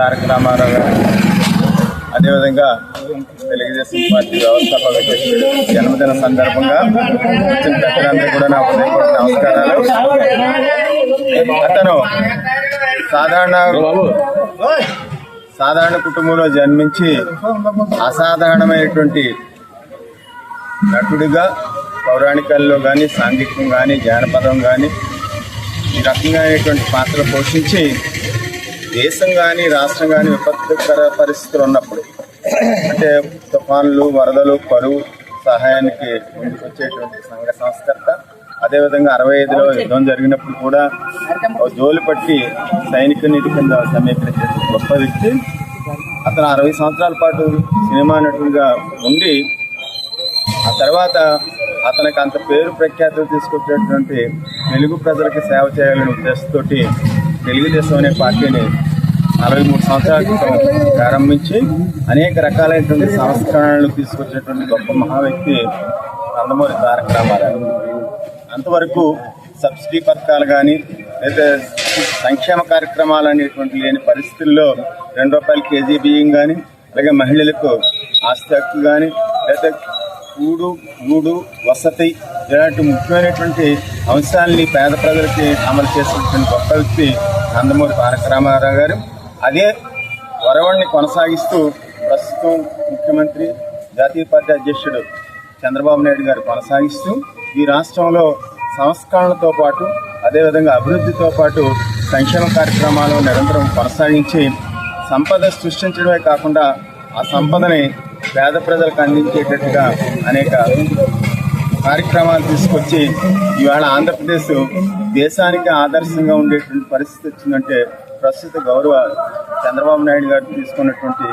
తారక రామారావు గారు. అదేవిధంగా తెలుగుదేశం పార్టీ వ్యవస్థాపక జన్మదిన సందర్భంగా వచ్చిన పెద్దలందరూ కూడా నా హృదయపూర్వక నమస్కారాలు. అతను సాధారణ సాధారణ కుటుంబంలో జన్మించి అసాధారణమైనటువంటి నటుడిగా పౌరాణికాల్లో కానీ సాంఘికం కానీ జానపదం కానీ ఈ రకంగా అయినటువంటి పాత్ర పోషించి దేశం కానీ రాష్ట్రం కానీ విపత్కర పరిస్థితులు ఉన్నప్పుడు అంటే తుఫాన్లు వరదలు కరువు సహాయానికి ముందుకు వచ్చేటువంటి సంఘ సంస్కర్త అదేవిధంగా అరవై ఐదులో యుద్ధం జరిగినప్పుడు కూడా జోలు పట్టి సైనిక నిధి కింద సమీకరించే గొప్ప వ్యక్తి. అతను అరవై సంవత్సరాల పాటు సినిమా నటుడుగా ఉండి ఆ తర్వాత అతనికి అంత పేరు ప్రఖ్యాతులు తీసుకొచ్చేటువంటి తెలుగు ప్రజలకు సేవ చేయాలనే ఉద్దేశంతో తెలుగుదేశం అనే పార్టీని నలభై మూడు సంవత్సరాల క్రితం ప్రారంభించి అనేక రకాలైనటువంటి సంస్కరణలు తీసుకొచ్చినటువంటి గొప్ప మహా వ్యక్తి నందమూరి తారక రామారావు. అంతవరకు సబ్సిడీ పథకాలు కానీ లేదా సంక్షేమ కార్యక్రమాలు అనేటువంటి లేని పరిస్థితుల్లో రెండు రూపాయల కేజీ బియ్యం కానీ అలాగే మహిళలకు ఆస్తి హక్కు కానీ లేదా కూడు గూడు వసతి ఇలాంటి ముఖ్యమైనటువంటి అంశాలని పేద ప్రజలకి అమలు చేసినటువంటి గొప్ప వ్యక్తి నందమూరి తారక రామారావు గారు. అదే వరవడిని కొనసాగిస్తూ ప్రస్తుతం ముఖ్యమంత్రి జాతీయ పార్టీ అధ్యక్షుడు చంద్రబాబు నాయుడు గారు కొనసాగిస్తూ ఈ రాష్ట్రంలో సంస్కరణలతో పాటు అదేవిధంగా అభివృద్ధితో పాటు సంక్షేమ కార్యక్రమాలు నిరంతరం కొనసాగించి సంపద సృష్టించడమే కాకుండా ఆ సంపదని పేద ప్రజలకు అందించేటట్టుగా అనేక కార్యక్రమాలు తీసుకొచ్చి ఇవాళ ఆంధ్రప్రదేశ్ దేశానికి ఆదర్శంగా ఉండేటువంటి పరిస్థితి వచ్చిందంటే ప్రస్తుత గౌరవ చంద్రబాబు నాయుడు గారు తీసుకున్నటువంటి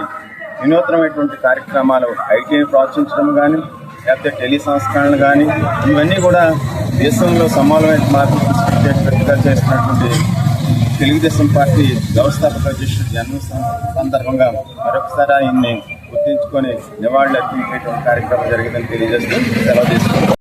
వినూత్నమైనటువంటి కార్యక్రమాలు ఐటీని ప్రోత్సహించడం కానీ లేకపోతే టెలి సంస్కరణలు కానీ ఇవన్నీ కూడా దేశంలో సమానమైన మార్పులు తీసుకొచ్చేటట్టుగా చేసినటువంటి తెలుగుదేశం పార్టీ వ్యవస్థాపక అధ్యక్షుడు జన్మ సందర్భంగా మరొకసారి ఆయన్ని గుర్తించుకొని నివాళులు అర్పించేటువంటి కార్యక్రమం జరిగిందని తెలియజేస్తూ సెలవు తీసుకుంటాం